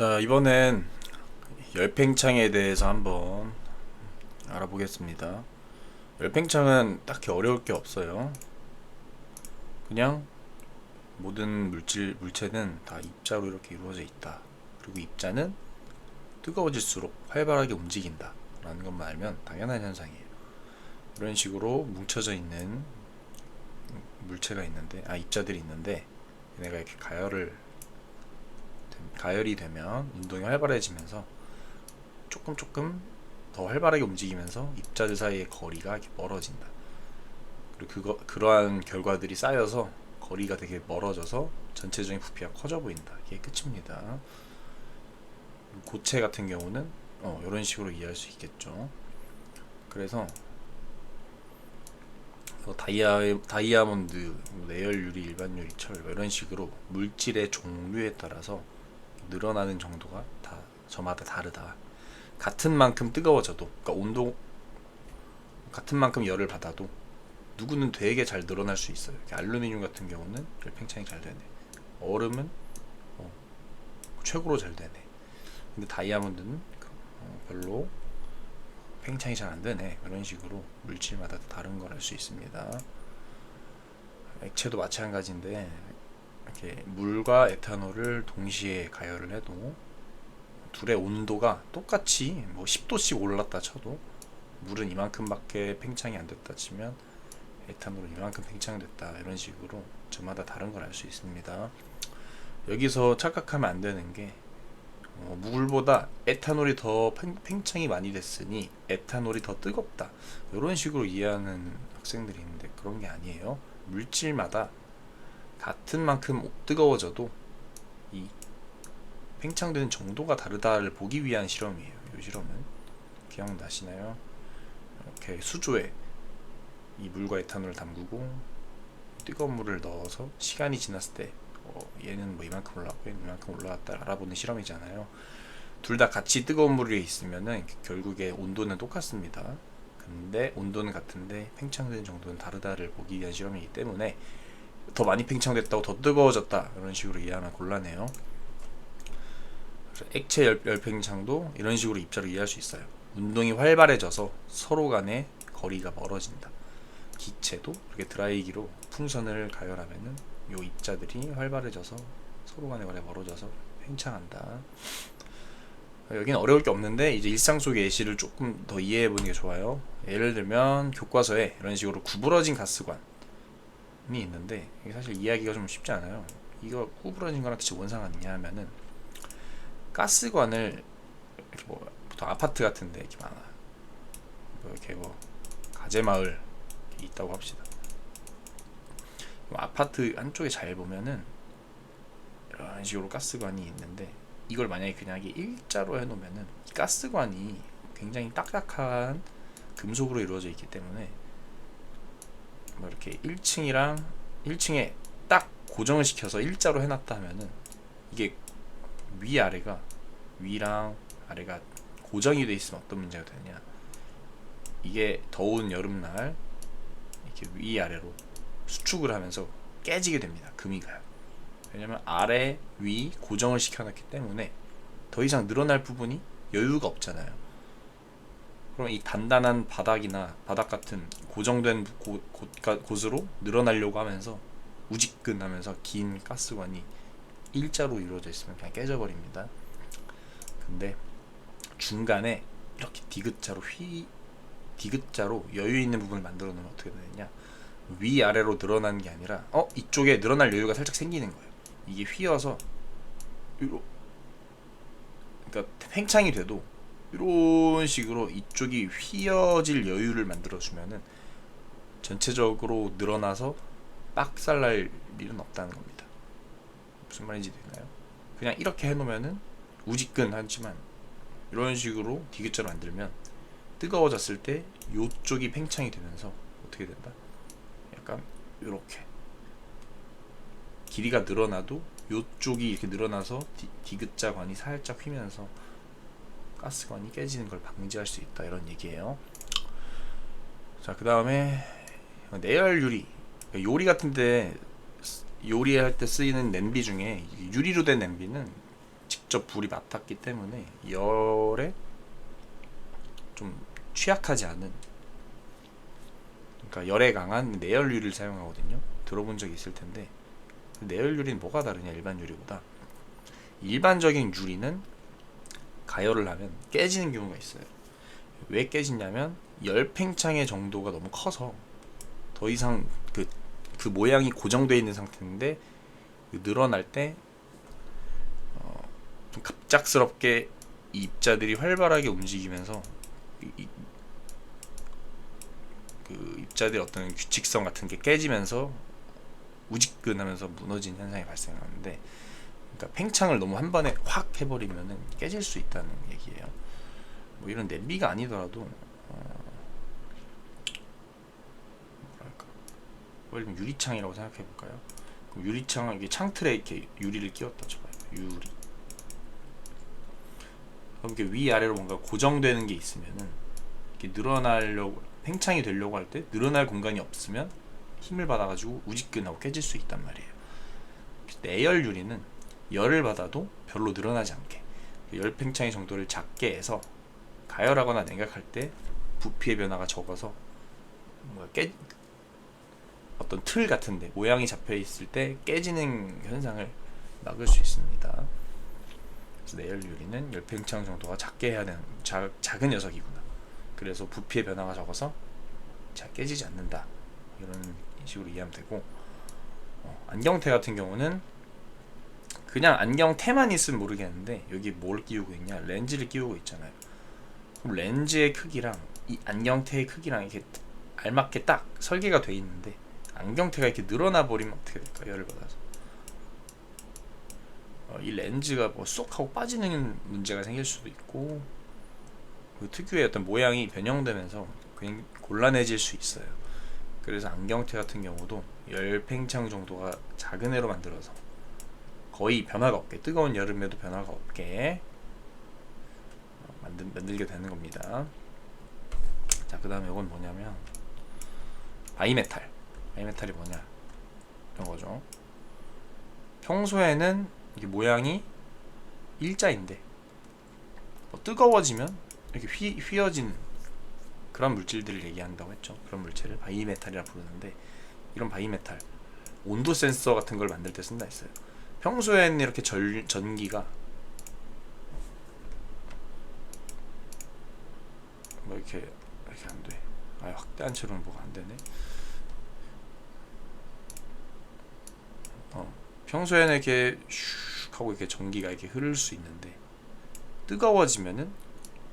자 이번엔 열팽창에 대해서 한번 알아보겠습니다. 열팽창은 딱히 어려울 게 없어요. 그냥 모든 물질 물체는 다 입자로 이렇게 이루어져 있다. 그리고 입자는 뜨거워질수록 활발하게 움직인다. 라는 것만 알면 당연한 현상이에요. 이런 식으로 뭉쳐져 있는 물체가 있는데 아 입자들이 있는데 얘네가 이렇게 가열을 가열이 되면 운동이 활발해지면서 조금 조금 더 활발하게 움직이면서 입자들 사이의 거리가 멀어진다. 그리고 그거 그러한 결과들이 쌓여서 거리가 되게 멀어져서 전체적인 부피가 커져 보인다. 이게 끝입니다. 고체 같은 경우는 어, 이런 식으로 이해할 수 있겠죠. 그래서 뭐 다이아 다이아몬드, 뭐 내열 유리, 일반 유리철 뭐 이런 식으로 물질의 종류에 따라서 늘어나는 정도가 다 저마다 다르다. 같은 만큼 뜨거워져도, 그러니까 온도 같은 만큼 열을 받아도 누구는 되게 잘 늘어날 수 있어요. 알루미늄 같은 경우는 열팽창이 잘 되네. 얼음은 어, 최고로 잘 되네. 근데 다이아몬드는 그, 어, 별로 팽창이 잘 안 되네. 이런 식으로 물질마다 다른 걸 알 수 있습니다. 액체도 마찬가지인데 이렇게 물과 에탄올을 동시에 가열을 해도 둘의 온도가 똑같이 뭐 10도씩 올랐다 쳐도 물은 이만큼밖에 팽창이 안 됐다 치면 에탄올은 이만큼 팽창됐다 이런 식으로 저마다 다른 걸 알 수 있습니다. 여기서 착각하면 안 되는 게 어, 물보다 에탄올이 더 팽, 팽창이 많이 됐으니 에탄올이 더 뜨겁다 이런 식으로 이해하는 학생들이 있는데 그런 게 아니에요. 물질마다 같은 만큼 뜨거워져도 이 팽창되는 정도가 다르다를 보기 위한 실험이에요. 이 실험은 기억나시나요? 이렇게 수조에 이 물과 에탄올을 담그고 뜨거운 물을 넣어서 시간이 지났을 때 어, 얘는 뭐 이만큼 올라왔고 얘는 이만큼 올라왔다 알아보는 실험이잖아요. 둘 다 같이 뜨거운 물에 있으면은 결국에 온도는 똑같습니다. 근데 온도는 같은데 팽창되는 정도는 다르다를 보기 위한 실험이기 때문에 더 많이 팽창됐다고 더 뜨거워졌다 이런 식으로 이해하면 곤란해요. 액체 열, 열팽창도 이런 식으로 입자로 이해할 수 있어요. 운동이 활발해져서 서로 간의 거리가 멀어진다. 기체도 이렇게 드라이기로 풍선을 가열하면은 요 입자들이 활발해져서 서로 간의 거리가 멀어져서 팽창한다. 여기는 어려울 게 없는데 이제 일상 속의 예시를 조금 더 이해해 보는 게 좋아요. 예를 들면 교과서에 이런 식으로 구부러진 가스관이 있는데 이게 사실 이해하기가 좀 쉽지 않아요. 이거 구부러진 거랑 대체 뭔 상관이냐 하면은 가스관을 이렇게 뭐 보통 아파트 같은데 이렇게 많아. 뭐 이렇게 뭐 가재 마을 있다고 합시다. 아파트 한쪽에 잘 보면은 이런 식으로 가스관이 있는데 이걸 만약에 그냥 일자로 해놓으면은 이 가스관이 굉장히 딱딱한 금속으로 이루어져 있기 때문에 뭐 이렇게 1층이랑 1층에 딱 고정을 시켜서 일자로 해놨다 하면은 이게 위 아래가 위랑 아래가 고정이 돼 있으면 어떤 문제가 되냐. 이게 더운 여름날 이렇게 위 아래로 수축을 하면서 깨지게 됩니다 금이 가요 왜냐면 아래 위 고정을 시켜놨기 때문에 더 이상 늘어날 부분이 여유가 없잖아요 그럼 이 단단한 바닥이나 바닥 같은 고정된 곳, 곳, 곳으로 늘어나려고 하면서 우직근하면서 긴 가스관이 일자로 이루어져 있으면 그냥 깨져버립니다. 근데 중간에 이렇게 디귿자로 휘 디귿자로 여유 있는 부분을 만들어 놓으면 어떻게 되느냐 위 아래로 늘어나는 게 아니라 어 이쪽에 늘어날 여유가 살짝 생기는 거예요. 이게 휘어서 이로 그러니까 팽창이 돼도 이런 식으로 이쪽이 휘어질 여유를 만들어 주면은 전체적으로 늘어나서 빡살날 일은 없다는 겁니다. 무슨 말인지 되나요? 그냥 이렇게 해놓으면은 우직근 하지만 이런 식으로 디귿자로 만들면 뜨거워졌을 때 요쪽이 팽창이 되면서 어떻게 된다? 약간 이렇게 길이가 늘어나도 요쪽이 이렇게 늘어나서 디, 디귿자관이 살짝 휘면서 가스관이 깨지는 걸 방지할 수 있다 이런 얘기예요. 자, 그 다음에 내열 유리 요리 같은데 요리할 때 쓰이는 냄비 중에 유리로 된 냄비는 직접 불이 맡았기 때문에 열에 좀 취약하지 않은 그러니까 열에 강한 내열 유리를 사용하거든요. 들어본 적 있을 텐데 내열 유리는 뭐가 다르냐 일반 유리보다 일반적인 유리는 가열을 하면 깨지는 경우가 있어요. 왜 깨지냐면 열 팽창의 정도가 너무 커서 더 이상 그, 그 모양이 고정되어 있는 상태인데 그 늘어날 때 어, 좀 갑작스럽게 이 입자들이 활발하게 움직이면서 이, 이, 그 입자들의 어떤 규칙성 같은 게 깨지면서 우직근하면서 무너진 현상이 발생하는데 그러니까 팽창을 너무 한 번에 확 해버리면은 깨질 수 있다는 얘기예요. 뭐 이런 냄비가 아니더라도 어, 뭐랄까 예를 유리창이라고 생각해 볼까요? 그럼 유리창 이게 창틀에 이렇게 유리를 끼웠다 쳐봐요. 유리. 그럼 이게 위 아래로 뭔가 고정되는 게 있으면은 이렇게 늘어나려고 팽창이 되려고 할 때 늘어날 공간이 없으면 힘을 받아가지고 우직근하고 깨질 수 있단 말이에요. 내열 유리는 열을 받아도 별로 늘어나지 않게 열 팽창의 정도를 작게 해서 가열하거나 냉각할 때 부피의 변화가 적어서 깨 어떤 틀 같은데 모양이 잡혀 있을 때 깨지는 현상을 막을 수 있습니다. 그래서 내열 유리는 열 팽창 정도가 작게 해야 되는 작, 작은 녀석이구나. 그래서 부피의 변화가 적어서 잘 깨지지 않는다. 이런 식으로 이해하면 되고 어, 안경테 같은 경우는 그냥 안경 테만 있으면 모르겠는데 여기 뭘 끼우고 있냐? 렌즈를 끼우고 있잖아요. 그럼 렌즈의 크기랑 이 안경테의 크기랑 이렇게 알맞게 딱 설계가 돼 있는데 안경테가 이렇게 늘어나 버리면 어떻게 될까 열을 받아서. 어, 이 렌즈가 뭐 쏙 하고 빠지는 문제가 생길 수도 있고 그 특유의 어떤 모양이 변형되면서 그냥 곤란해질 수 있어요. 그래서 안경테 같은 경우도 열 팽창 정도가 작은 애로 만들어서 거의 변화가 없게 뜨거운 여름에도 변화가 없게 어, 만들, 만들게 되는 겁니다. 자, 그 다음에 이건 뭐냐면 바이메탈. 바이메탈이 뭐냐? 이런 거죠. 평소에는 이게 모양이 일자인데 뭐 뜨거워지면 이렇게 휘, 휘어진 그런 물질들을 얘기한다고 했죠. 그런 물체를 바이메탈이라 부르는데 이런 바이메탈 온도 센서 같은 걸 만들 때 쓴다 했어요. 평소에는 이렇게 절, 전기가 뭐 이렇게 이렇게 안 돼. 아 확대한 채로는 뭐가 안 되네. 어 평소에는 이렇게 슉 하고 이렇게 전기가 이렇게 흐를 수 있는데 뜨거워지면은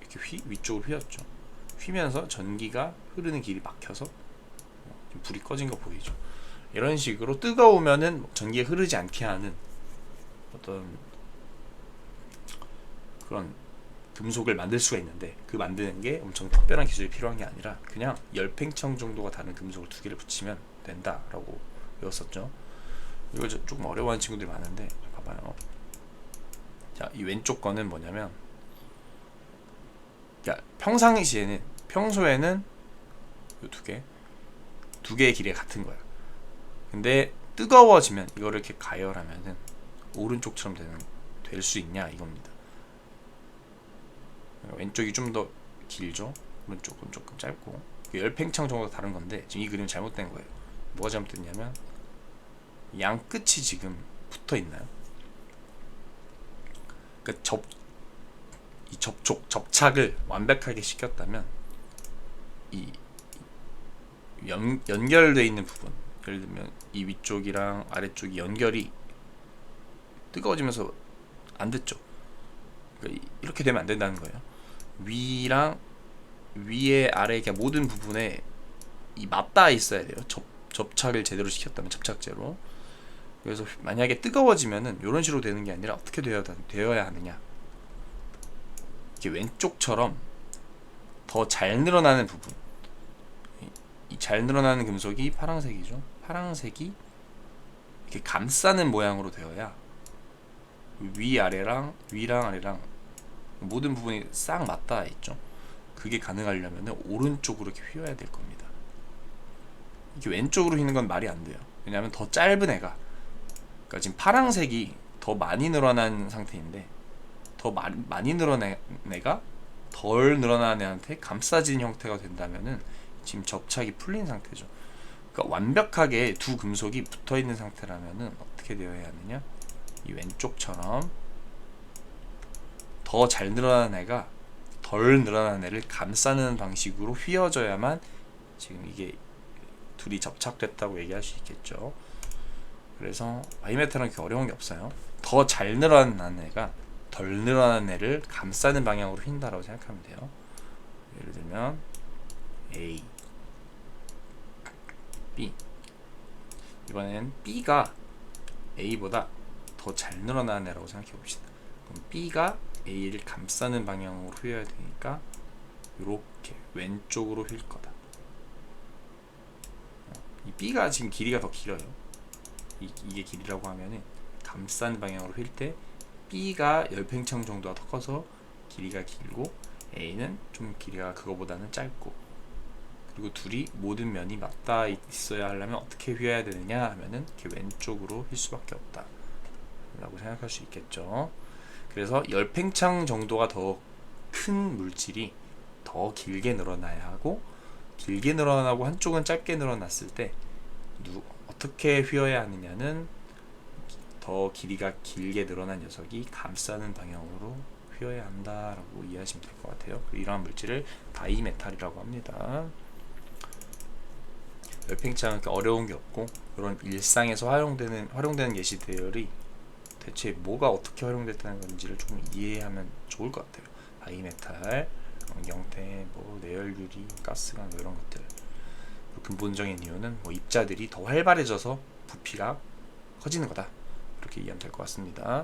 이렇게 휘 위쪽으로 휘었죠. 휘면서 전기가 흐르는 길이 막혀서 어, 불이 꺼진 거 보이죠. 이런 식으로 뜨거우면은 전기가 흐르지 않게 하는 어떤 그런 금속을 만들 수가 있는데 그 만드는 게 엄청 특별한 기술이 필요한 게 아니라 그냥 열팽창 정도가 다른 금속을 두 개를 붙이면 된다라고 배웠었죠. 이거 조금 어려워하는 친구들이 많은데 봐봐요. 자, 이 왼쪽 거는 뭐냐면 야, 평상시에는 평소에는 이 두 개, 두 개의 길이 같은 거야. 근데 뜨거워지면 이거를 이렇게 가열하면은 오른쪽처럼 되는 될 수 있냐 이겁니다. 왼쪽이 좀 더 길죠. 오른쪽은 조금 짧고 열팽창 정도 다른 건데 지금 이 그림 잘못된 거예요. 뭐가 잘못됐냐면 양 끝이 지금 붙어 있나요? 그러니까 접, 이 접촉, 접착을 완벽하게 시켰다면 이 연, 연결되어 있는 부분 예를 들면 이 위쪽이랑 아래쪽이 연결이 뜨거워지면서 안 됐죠. 그러니까 이렇게 되면 안 된다는 거예요. 위랑 위에 아래 모든 부분에 이 맞닿아 있어야 돼요. 접, 접착을 제대로 시켰다면 접착제로. 그래서 만약에 뜨거워지면은 이런 식으로 되는 게 아니라 어떻게 되어야, 되어야 하느냐. 이렇게 왼쪽처럼 더 잘 늘어나는 부분. 이 잘 늘어나는 금속이 파란색이죠. 파란색이 이렇게 감싸는 모양으로 되어야 위 아래랑 위랑 아래랑 모든 부분이 싹 맞닿아 있죠. 그게 가능하려면 오른쪽으로 이렇게 휘어야 될 겁니다. 이게 왼쪽으로 휘는 건 말이 안 돼요. 왜냐하면 더 짧은 애가 그러니까 지금 파란색이 더 많이 늘어난 상태인데 더 마, 많이 늘어난 애가 덜 늘어난 애한테 감싸진 형태가 된다면은 지금 접착이 풀린 상태죠. 그러니까 완벽하게 두 금속이 붙어 있는 상태라면은 어떻게 되어야 하느냐? 이 왼쪽처럼 더 잘 늘어난 애가 덜 늘어난 애를 감싸는 방식으로 휘어져야만 지금 이게 둘이 접착됐다고 얘기할 수 있겠죠. 그래서 바이메탈은 그렇게 어려운 게 없어요. 더 잘 늘어난 애가 덜 늘어난 애를 감싸는 방향으로 휜다라고 생각하면 돼요. 예를 들면 A, B. 이번엔 B가 A보다 더 잘 늘어난 애라고 생각해 봅시다. 그럼 B가 A를 감싸는 방향으로 휘어야 되니까 이렇게 왼쪽으로 휠 거다. 어, 이 B가 지금 길이가 더 길어요. 이, 이게 길이라고 하면은 감싸는 방향으로 휠 때 B가 열팽창 정도가 더 커서 길이가 길고 A는 좀 길이가 그거보다는 짧고 그리고 둘이 모든 면이 맞닿아 있어야 하려면 어떻게 휘어야 되느냐 하면은 이렇게 왼쪽으로 휠 수밖에 없다 라고 생각할 수 있겠죠 그래서 열팽창 정도가 더 큰 물질이 더 길게 늘어나야 하고 길게 늘어나고 한쪽은 짧게 늘어났을 때 누, 어떻게 휘어야 하느냐는 더 길이가 길게 늘어난 녀석이 감싸는 방향으로 휘어야 한다라고 이해하시면 될 것 같아요. 이러한 물질을 바이메탈이라고 합니다. 열팽창은 그렇게 어려운 게 없고 이런 일상에서 활용되는 활용되는 예시 대열이 대체 뭐가 어떻게 활용됐다는 건지를 좀 이해하면 좋을 것 같아요. 바이메탈, 영태, 뭐 내열 유리, 가스관 뭐 이런 것들. 근본적인 이유는 뭐 입자들이 더 활발해져서 부피가 커지는 거다. 이렇게 이해하면 될 것 같습니다.